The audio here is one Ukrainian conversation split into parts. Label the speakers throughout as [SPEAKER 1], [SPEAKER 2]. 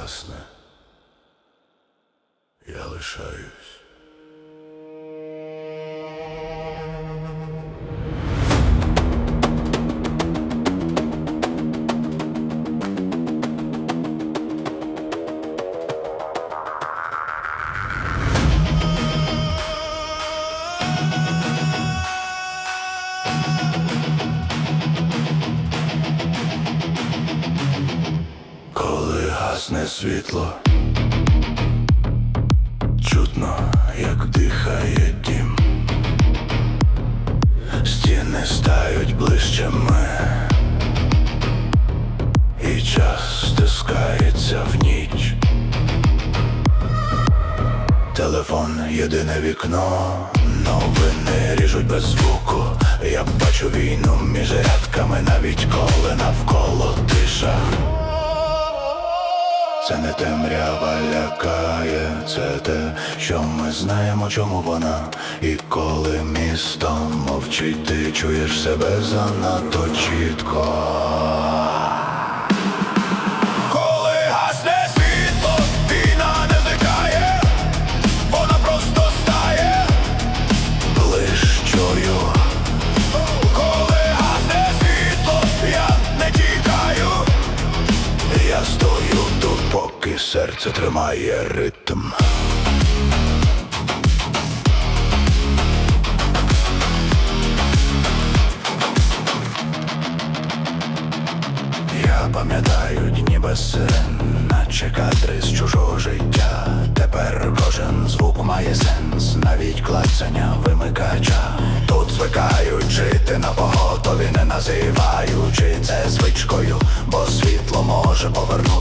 [SPEAKER 1] гасне, я лишаюсь. Гасне світло, чутно, як дихає дім. Стіни стають ближчими, і час стискається в ніч. Телефон єдине вікно, новини ріжуть без звуку. Я бачу війну між рядками, навіть коли навколо тиша. Це не темрява лякає, це те, що ми знаємо, чому вона. І коли місто мовчить, ти чуєш себе занадто чітко. Серце тримає ритм. Я пам'ятаю дні без сирен, наче кадри з чужого життя. Тепер кожен звук має сенс, навіть клацання вимикача. Тут звикають жити на поготові, не називаючи це звичкою, бо світло може повернутися.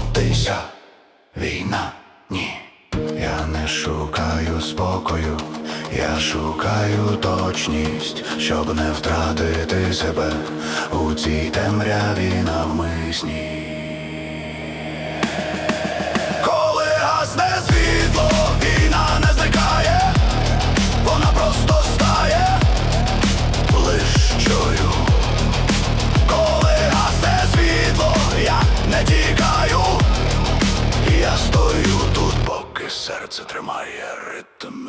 [SPEAKER 1] Війна ні. Я не шукаю спокою, я шукаю точність, щоб не втратити себе у цій темряві навмисній. Коли гасне світло, серце тримає ритм.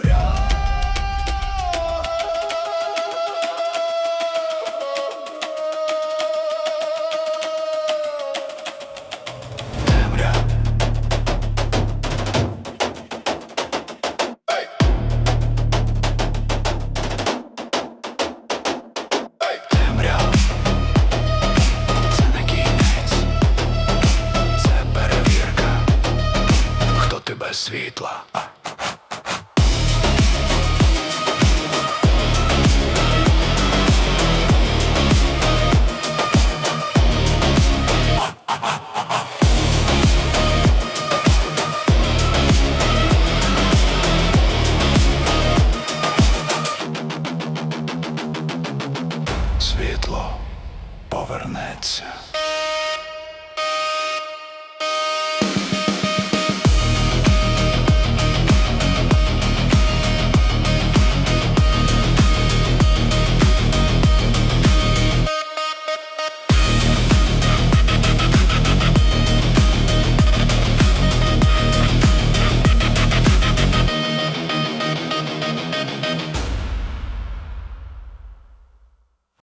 [SPEAKER 1] Без світла? Світло повернеться.